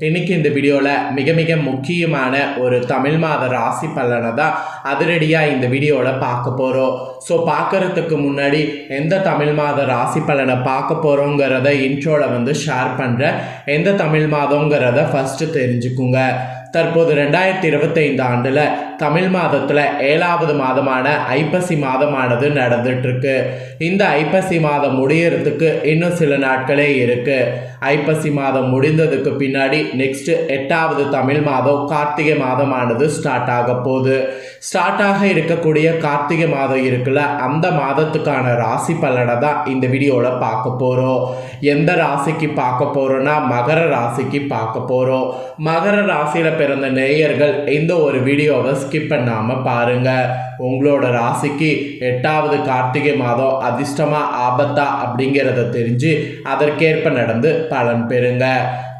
இன்னைக்கு இந்த வீடியோவில் மிக மிக முக்கியமான ஒரு தமிழ் மாத ராசி பலனை தான் அதிரடியாக இந்த வீடியோவில் பார்க்க போகிறோம் ஸோ பார்க்கறதுக்கு முன்னாடி எந்த தமிழ் மாத ராசி பலனை பார்க்க போகிறோங்கிறத இன்ட்ரோவில் வந்து ஷேர் பண்ணுறேன் எந்த தமிழ் மாதங்கிறத ஃபஸ்ட்டு தெரிஞ்சுக்குங்க. தற்போது ரெண்டாயிரத்தி இருபத்தைந்து ஆண்டில் தமிழ் மாதத்தில் ஏழாவது மாதமான ஐப்பசி மாதமானது நடந்துட்டுருக்கு இந்த ஐப்பசி மாதம் முடியறதுக்கு இன்னும் சில நாட்களே இருக்குது ஐப்பசி மாதம் முடிந்ததுக்கு பின்னாடி நெக்ஸ்ட்டு எட்டாவது தமிழ் மாதம் கார்த்திகை மாதமானது ஸ்டார்ட் ஆக போகுது. ஸ்டார்ட் ஆக இருக்கக்கூடிய கார்த்திகை மாதம் இருக்குல்ல அந்த மாதத்துக்கான ராசி பலனை தான் இந்த வீடியோவில் பார்க்க போகிறோம் எந்த ராசிக்கு பார்க்க போகிறோன்னா மகர ராசிக்கு பார்க்க போகிறோம் மகர ராசியில் பிறந்த நேயர்கள் இந்த ஒரு வீடியோவை ஸ்கிப் பண்ணாமல் பாருங்கள் உங்களோட ராசிக்கு எட்டாவது கார்த்திகை மாதம் அதிர்ஷ்டமா ஆபத்தா அப்படிங்கிறத தெரிஞ்சு அதற்கேற்ப நடந்து பலன் பெறுங்க.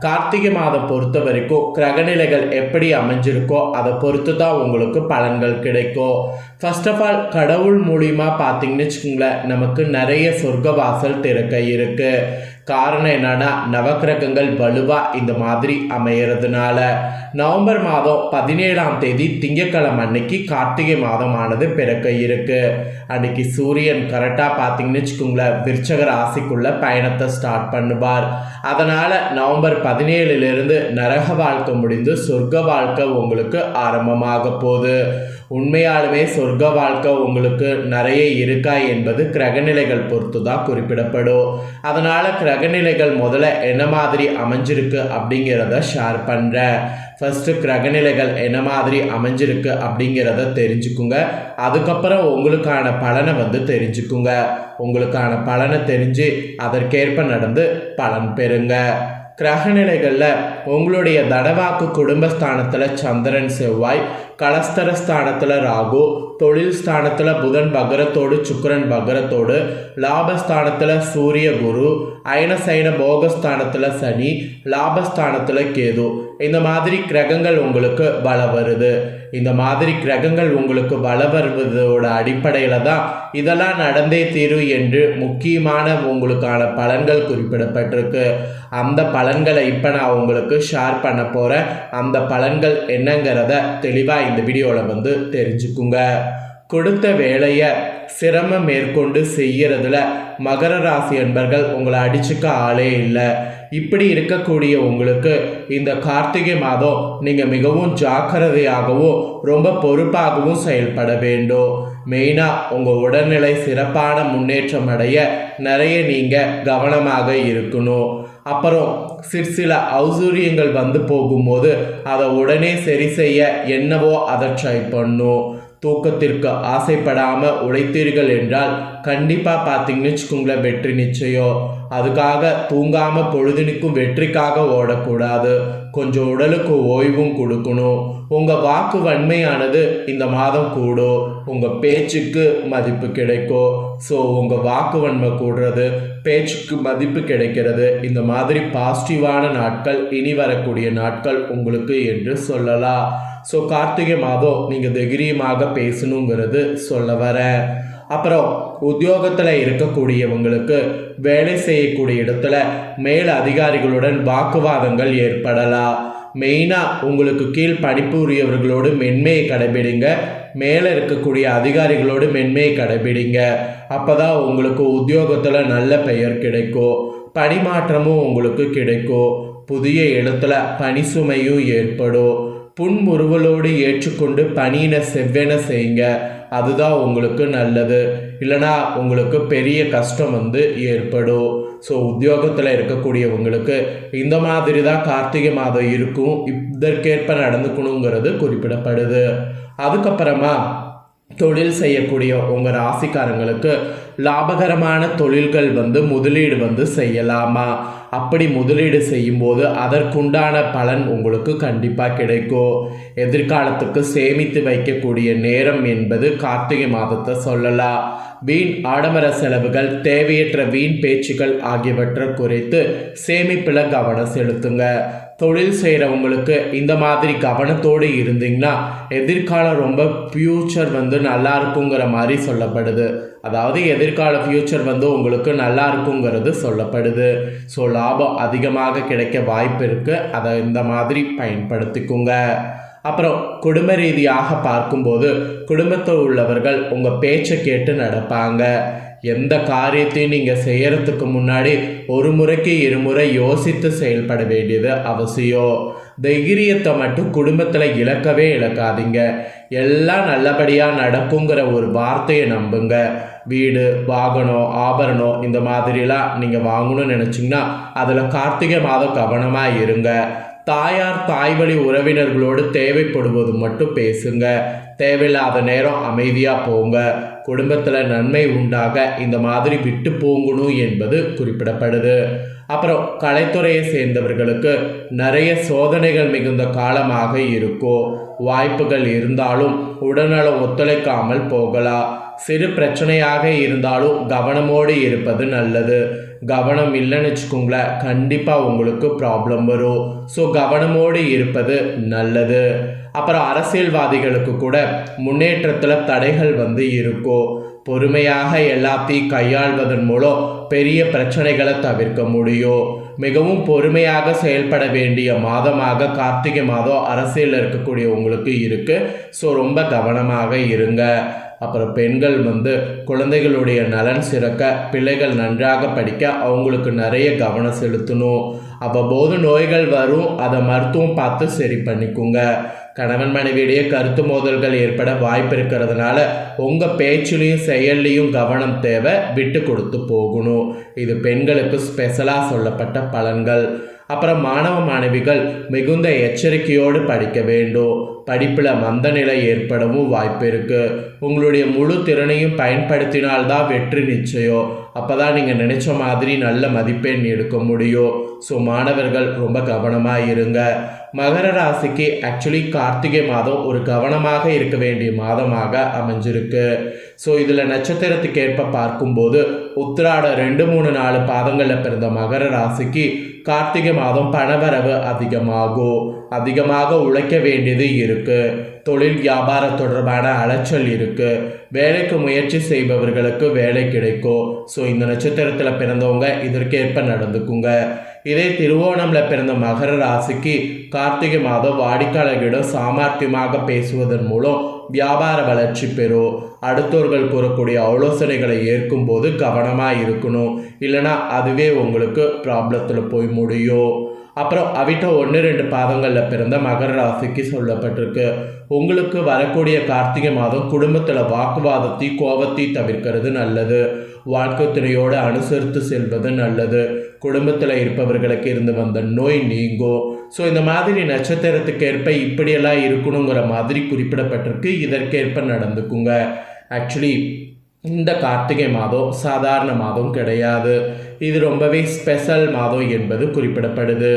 கார்த்திகை மாதம் பொறுத்த வரைக்கும் கிரகநிலைகள் எப்படி அமைஞ்சிருக்கோ அதை பொறுத்து தான் உங்களுக்கு பலன்கள் கிடைக்கும். ஃபர்ஸ்ட் ஆஃப் ஆல் கடவுள் மூலியமாக பார்த்தீங்கன்னு வச்சுக்கோங்களேன் நமக்கு நிறைய சொர்க்க வாசல் திறக்க இருக்குது காரணம் என்னன்னா நவக்கிரகங்கள் வலுவாக இந்த மாதிரி அமையறதுனால. நவம்பர் மாதம் பதினேழாம் தேதி திங்கக்கிழமை அன்னைக்கு கார்த்திகை மாதமானது பிறக்க இருக்கு. அன்னைக்கு சூரியன் கரெக்டாக பார்த்தீங்கன்னு வச்சுக்கோங்களேன் விருச்சக ராசிக்குள்ள பயணத்தை ஸ்டார்ட் பண்ணுவார். அதனால நவம்பர் பதினேழுலேருந்து நரக வாழ்க்கை முடிந்து சொர்க்க வாழ்க்கை உங்களுக்கு ஆரம்பமாக போகுது. உண்மையாலுமே சொர்க்க வாழ்க்கை உங்களுக்கு நிறைய இருக்கா என்பது கிரகநிலைகள் பொறுத்து தான் குறிப்பிடப்படும். அதனால் கிரகநிலைகள் முதல்ல என்ன மாதிரி அமைஞ்சிருக்கு அப்படிங்கிறத ஷேர் பண்ணுறேன் ஃபஸ்ட்டு கிரகநிலைகள் என்ன மாதிரி அமைஞ்சிருக்கு அப்படிங்கிறத தெரிஞ்சுக்குங்க. அதுக்கப்புறம் உங்களுக்கான பலனை வந்து தெரிஞ்சுக்குங்க. உங்களுக்கான பலனை தெரிஞ்சு அதற்கேற்ப நடந்து பலன் பெறுங்க. கிரகநிலைகளில் உங்களுடைய தடவாக்கு குடும்பஸ்தானத்தில் சந்திரன் செவ்வாய் கலஸ்தர ஸ்தானத்தில் ராகு தொழில் ஸ்தானத்தில் புதன் பகரத்தோடு சுக்கரன் பகரத்தோடு லாபஸ்தானத்தில் சூரிய குரு அயனசைன போகஸ்தானத்தில் சனி லாபஸ்தானத்தில் கேது. இந்த மாதிரி கிரகங்கள் உங்களுக்கு பல வருது. இந்த மாதிரி கிரகங்கள் உங்களுக்கு பல வருவதோட அடிப்படையில் தான் இதெல்லாம் நடந்தே தீரும் என்று முக்கியமான உங்களுக்கான பலன்கள் குறிப்பிடப்பட்டிருக்கு. அந்த பலன்களை இப்போ நான் உங்களுக்கு ஷேர் பண்ண போகிறேன் அந்த பலன்கள் என்னங்கிறத தெளிவாக இந்த வீடியோவில் வந்து தெரிஞ்சுக்குங்க. கொடுத்த வேலையை சிரமம் மேற்கொண்டு செய்கிறதுல மகர ராசி என்பர்கள் உங்களை அடிச்சுக்க ஆளே இல்லை. இப்படி இருக்கக்கூடிய உங்களுக்கு இந்த கார்த்திகை மாதம் நீங்கள் மிகவும் ஜாக்கிரதையாகவும் ரொம்ப பொறுப்பாகவும் செயல்பட வேண்டும். மெயினாக உங்கள் உடல்நிலை சிறப்பான முன்னேற்றம் அடைய நிறைய நீங்கள் கவனமாக இருக்கணும். அப்புறம் சிற்சில ஔசூரியங்கள் வந்து போகும்போது அதை உடனே சரி செய்ய என்னவோ அதை ட்ரை பண்ணும். தூக்கத்திற்கு ஆசைப்படாமல் உழைத்தீர்கள் என்றால் கண்டிப்பாக பார்த்தீங்கன்னு வச்சுக்கோங்களேன் வெற்றி நிச்சயம். அதுக்காக தூங்காமல் பொழுதுனிக்கும் வெற்றிக்காக ஓடக்கூடாது. கொஞ்சம் உடலுக்கு ஓய்வும் கொடுக்கணும். உங்கள் வாக்கு வன்மையானது இந்த மாதம் கூடும். உங்கள் பேச்சுக்கு மதிப்பு கிடைக்கும். ஸோ உங்கள் வாக்கு வன்மை கூடுறது பேச்சுக்கு மதிப்பு கிடைக்கிறது. இந்த மாதிரி பாசிட்டிவான நாட்கள் இனி வரக்கூடிய நாட்கள் உங்களுக்கு என்று சொல்லலாம். ஸோ கார்த்திகை மாதம் நீங்கள் தைரியமாக பேசணுங்கிறது சொல்ல வரேன். அப்புறம் உத்தியோகத்தில் இருக்கக்கூடியவங்களுக்கு வேலை செய்யக்கூடிய இடத்துல மேல் அதிகாரிகளுடன் வாக்குவாதங்கள் ஏற்படலாம். மெயினாக உங்களுக்கு கீழ் பணிபுரியவர்களோடு மென்மையை கடைபிடிங்க. மேலே இருக்கக்கூடிய அதிகாரிகளோடு மென்மையை கடைபிடிங்க. அப்போ தான் உங்களுக்கு உத்தியோகத்தில் நல்ல பெயர் கிடைக்கும். பணிமாற்றமும் உங்களுக்கு கிடைக்கும். புதிய இடத்துல பணி சுமையும் ஏற்படும். புன்முறுவலோடு ஏற்றுக்கொண்டு பணியினை செவ்வென செய்யுங்க. அதுதான் உங்களுக்கு நல்லது. இல்லைனா உங்களுக்கு பெரிய கஷ்டம் வந்து ஏற்படும். ஸோ உத்தியோகத்தில் இருக்கக்கூடியவங்களுக்கு இந்த மாதிரி தான் கார்த்திகை மாதம் இருக்கும். இதற்கேற்ப நடந்துக்கணுங்கிறது குறிப்பிடப்படுது. அதுக்கப்புறமா தொழில் செய்யக்கூடிய உங்கள் ராசிக்காரங்களுக்கு லாபகரமான தொழில்கள் வந்து முதலீடு வந்து செய்யலாமா? அப்படி முதலீடு செய்யும்போது அதற்குண்டான பலன் உங்களுக்கு கண்டிப்பாக கிடைக்கும் எதிர்காலத்துக்கு சேமித்து வைக்கக்கூடிய நேரம் என்பது கார்த்திகை மாதத்தை சொல்லலாம். வீண் ஆடம்பர செலவுகள் தேவையற்ற வீண் பேச்சுகள் ஆகியவற்றை குறைத்து சேமிப்பில் கவனம் செலுத்துங்க. தொழில் செய்கிறவங்களுக்கு இந்த மாதிரி கவனத்தோடு இருந்தீங்கன்னா எதிர்காலம் ரொம்ப ஃப்யூச்சர் வந்து நல்லா இருக்குங்கிற மாதிரி சொல்லப்படுது. அதாவது எதிர்கால ஃப்யூச்சர் வந்து உங்களுக்கு நல்லா இருக்குங்கிறது சொல்லப்படுது. ஸோ லாபம் அதிகமாக கிடைக்க வாய்ப்பு இருக்குது அதை இந்த மாதிரி பயன்படுத்திக்குங்க. அப்புறம் குடும்ப ரீதியாக பார்க்கும்போது குடும்பத்தில் உள்ளவர்கள் உங்கள் பேச்சை கேட்டு நடப்பாங்க. எந்த காரியத்தையும் நீங்கள் செய்கிறதுக்கு முன்னாடி ஒரு முறைக்கு இருமுறை யோசித்து செயல்பட வேண்டியது அவசியம். தைரியத்தை மட்டும் குடும்பத்தில் இழக்கவே இழக்காதீங்க. எல்லாம் நல்லபடியாக நடக்குங்கிற ஒரு வார்த்தையை நம்புங்க. வீடு வாகனம் ஆபரணம் இந்த மாதிரிலாம் நீங்கள் வாங்கணும்னு நினச்சிங்கன்னா அதில் கார்த்திகை மாதம் கவனமாக இருங்க. தாயார் தாய்வழி உறவினர்களோடு தேவைப்படுவது மட்டும் பேசுங்க. தேவையில்லாத நேரம் அமைதியாக போங்க. குடும்பத்தில் நன்மை உண்டாக இந்த மாதிரி விட்டு போங்கணும் என்பது குறிப்பிடப்படுது. அப்புறம் கலைத்துறையை சேர்ந்தவர்களுக்கு நிறைய சோதனைகள் மிகுந்த காலமாக இருக்கும் வாய்ப்புகள் இருந்தாலும் உடல்நலம் ஒத்துழைக்காமல் போகலாம். சிறு பிரச்சனையாக இருந்தாலும் கவனமோடு இருப்பது நல்லது. கவனம் இல்லைன்னு வச்சுக்கோங்களேன் கண்டிப்பாக உங்களுக்கு ப்ராப்ளம் வரும். ஸோ கவனமோடு இருப்பது நல்லது. அப்புறம் அரசியல்வாதிகளுக்கு கூட முன்னேற்றத்தில் தடைகள் வந்து இருக்கும் பொறுமையாக எல்லாத்தையும் கையாள்வதன் மூலம் பெரிய பிரச்சனைகளை தவிர்க்க முடியும். மிகவும் பொறுமையாக செயல்பட வேண்டிய மாதமாக கார்த்திகை மாதம் அரசியலில் இருக்கக்கூடிய உங்களுக்கு இருக்குது ஸோ ரொம்ப கவனமாக இருங்க. அப்புறம் பெண்கள் வந்து குழந்தைகளுடைய நலன் சிறக்க பிள்ளைகள் நன்றாக படிக்க அவங்களுக்கு நிறைய கவனம் செலுத்தணும். அவ்வப்போது நோய்கள் வரும் அதை மருத்துவம் பார்த்து சரி பண்ணிக்கோங்க. கணவன் மனைவியிடையே கருத்து மோதல்கள் ஏற்பட வாய்ப்பு இருக்கிறதுனால உங்கள் பேச்சுலேயும் செயல்லையும் கவனம் தேவை விட்டு கொடுத்து போகணும். இது பெண்களுக்கு ஸ்பெஷலாக சொல்லப்பட்ட பலன்கள். அப்புறம் மாணவ மாணவிகள் மிகுந்த எச்சரிக்கையோடு படிக்க வேண்டும். படிப்பில் மந்த நிலை ஏற்படவும் வாய்ப்பு இருக்குது உங்களுடைய முழு திறனையும் பயன்படுத்தினால்தான் வெற்றி நிச்சயம். அப்போ தான் நீங்கள் நினச்ச மாதிரி நல்ல மதிப்பெண் எடுக்க முடியும். ஸோ மாணவர்கள் ரொம்ப கவனமாக இருங்க. மகர ராசிக்கு ஆக்சுவலி கார்த்திகை மாதம் ஒரு கவனமாக இருக்க வேண்டிய மாதமாக அமைஞ்சிருக்கு. ஸோ இதில் நட்சத்திரத்துக்கேற்ப பார்க்கும்போது உத்திராட ரெண்டு மூணு நாலு பாதங்களில் பிறந்த மகர ராசிக்கு கார்த்திகை மாதம் பணவரவு அதிகமாகும். அதிகமாக உழைக்க வேண்டியது இருக்குது தொழில் வியாபார தொடர்பான அலைச்சல் இருக்குது வேலைக்கு முயற்சி செய்பவர்களுக்கு வேலை கிடைக்கும். ஸோ இந்த நட்சத்திரத்தில் பிறந்தவங்க இதற்கேற்ப நடந்துக்குங்க. இதே திருவோணம்ல பிறந்த மகர ராசிக்கு கார்த்திகை மாதம் வாடிக்கையாளர்களிடம் சாமர்த்தியமாக பேசுவதன் மூலம் வியாபார வளர்ச்சி பெறும் அடுத்தவர்கள் கூறக்கூடிய ஆலோசனைகளை ஏற்கும்போது கவனமாக இருக்கணும் இல்லைனா அதுவே உங்களுக்கு ப்ராப்ளத்தில் போய் முடியும் அப்புறம் அவிட்ட ஒன்று ரெண்டு பாதங்களில் பிறந்த மகர ராசிக்கு சொல்லப்பட்டிருக்கு உங்களுக்கு வரக்கூடிய கார்த்திகை மாதம் குடும்பத்தில் வாக்குவாதத்தை கோபத்தை தவிர்க்கிறது நல்லது வாழ்க்கை துணையோடு அனுசரித்து செல்வது நல்லது குடும்பத்தில் இருப்பவர்களுக்கு இருந்து வந்த நோய் நீங்கும் ஸோ இந்த மாதிரி நட்சத்திரத்துக்கு ஏற்ப இப்படியெல்லாம் இருக்கணுங்கிற மாதிரி குறிப்பிடப்பட்டிருக்கு. இதற்கேற்ப நடந்துக்குங்க. ஆக்சுவலி இந்த கார்த்திகை மாதம் சாதாரண மாதம் கிடையாது. இது ரொம்பவே ஸ்பெஷல் மாதம் என்பது குறிப்பிடப்படுது.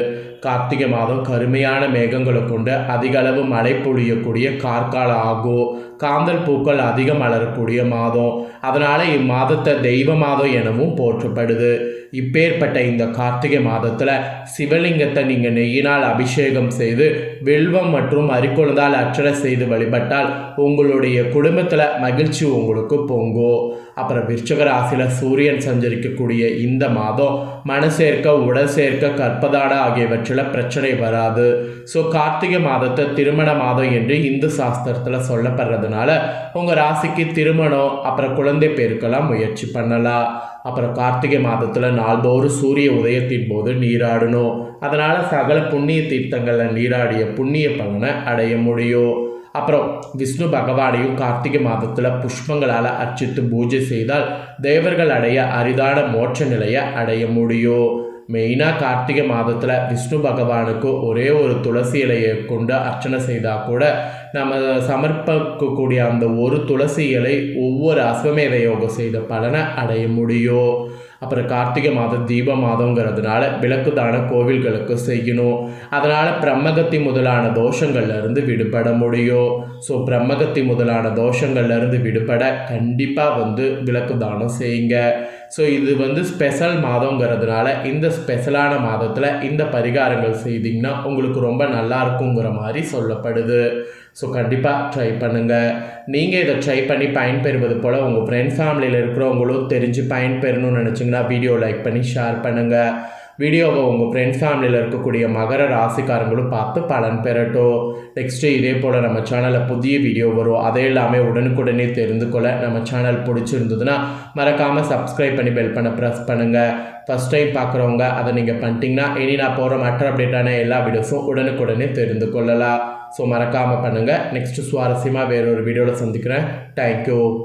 கார்த்திகை மாதம் கருமையான மேகங்களை கொண்டு அதிக அளவு மழை பொழியக்கூடிய கார்காலம் ஆகும். காந்தல் பூக்கள் அதிகம் மலரக்கூடிய மாதம். அதனால் இம்மாதத்தை தெய்வ மாதம் எனவும் போற்றப்படுது. இப்பேற்பட்ட இந்த கார்த்திகை மாதத்தில் சிவலிங்கத்தை நீங்கள் நெய்யினால் அபிஷேகம் செய்து வெல்வம் மற்றும் அரிக்கொழுந்தால் அர்ச்சனை செய்து வழிபட்டால் உங்களுடைய குடும்பத்தில் மகிழ்ச்சி உங்களுக்கு பொங்கும். அப்புறம் விருச்சக ராசியில் சூரியன் சஞ்சரிக்கக்கூடிய இந்த மாதம் மன சேர்க்க உடல் சேர்க்க கற்பதாட ஆகியவற்றில் பிரச்சனை வராது. ஸோ கார்த்திகை மாதத்தை திருமண மாதம் என்று இந்து சாஸ்திரத்தில் சொல்லப்படுறதுனால உங்கள் ராசிக்கு திருமணம் அப்புறம் குழந்தை பேருக்கெல்லாம் முயற்சி பண்ணலாம். அப்புறம் கார்த்திகை மாதத்தில் நாள்தோறும் சூரிய உதயத்தின் போது நீராடணும். அதனால் சகல புண்ணிய தீர்த்தங்களில் நீராடிய புண்ணிய பலனை அடைய முடியும். அப்புறம் விஷ்ணு பகவானையும் கார்த்திகை மாதத்தில் புஷ்பங்களால் அர்ச்சித்து பூஜை செய்தால் தேவர்கள் அடைய அரிதான மோட்ச நிலையை அடைய முடியும். மெயினாக கார்த்திகை மாதத்தில் விஷ்ணு பகவானுக்கு ஒரே ஒரு துளசி இலையை கொண்டு அர்ச்சனை செய்தால் கூட நம்ம சமர்ப்பிக்கக்கூடிய அந்த ஒரு துளசி இலை ஒவ்வொரு அஸ்வமேத யோகம் செய்த பலனை அடைய முடியும். அப்புறம் கார்த்திகை மாதம் தீப மாதங்கிறதுனால விளக்கு தான கோவில்களுக்கு செய்யணும். அதனால் பிரம்மகத்தி முதலான தோஷங்கள்லேருந்து விடுபட முடியும். ஸோ பிரம்மகத்தி முதலான தோஷங்கள்லேருந்து விடுபட கண்டிப்பாக வந்து விளக்கு தானம் செய்யுங்க. ஸோ இது வந்து ஸ்பெஷல் மாதங்கிறதுனால இந்த ஸ்பெஷலான மாதத்தில் இந்த பரிகாரங்கள் செய்தீங்கன்னா உங்களுக்கு ரொம்ப நல்லா இருக்குங்கிற மாதிரி சொல்லப்படுது. ஸோ கண்டிப்பாக ட்ரை பண்ணுங்கள் நீங்கள் இதை ட்ரை பண்ணி பயன்பெறுவது போல் உங்கள் ஃப்ரெண்ட் ஃபேமிலியில் இருக்கிறவங்களும் தெரிஞ்சு பயன்பெறணும்னு நினச்சிங்கன்னா வீடியோ லைக் பண்ணி ஷேர் பண்ணுங்கள் வீடியோவை உங்கள் ஃப்ரெண்ட்ஸ் ஃபேமிலியில் இருக்கக்கூடிய மகர ராசிக்காரங்களும் பார்த்து பலன் பெறட்டும். நெக்ஸ்ட்டு இதே போல் நம்ம சேனலில் புதிய வீடியோ வரும். அதே எல்லாமே உடனுக்குடனே தெரிந்து கொள்ள நம்ம சேனல் பிடிச்சிருந்ததுன்னா மறக்காமல் சப்ஸ்கிரைப் பண்ணி பெல் பண்ண ப்ரெஸ் பண்ணுங்கள் ஃபஸ்ட் டைம் பார்க்குறவங்க அதை நீங்கள் பண்ணிட்டீங்கன்னா இனி நான் போகிற மற்ற அப்டேட்டான எல்லா வீடியோஸும் உடனுக்குடனே தெரிந்து கொள்ளலாம். ஸோ மறக்காமல் பண்ணுங்கள் நெக்ஸ்ட்டு சுவாரஸ்யமாக வேறொரு வீடியோவில் சந்திக்கிறேன். தேங்க்யூ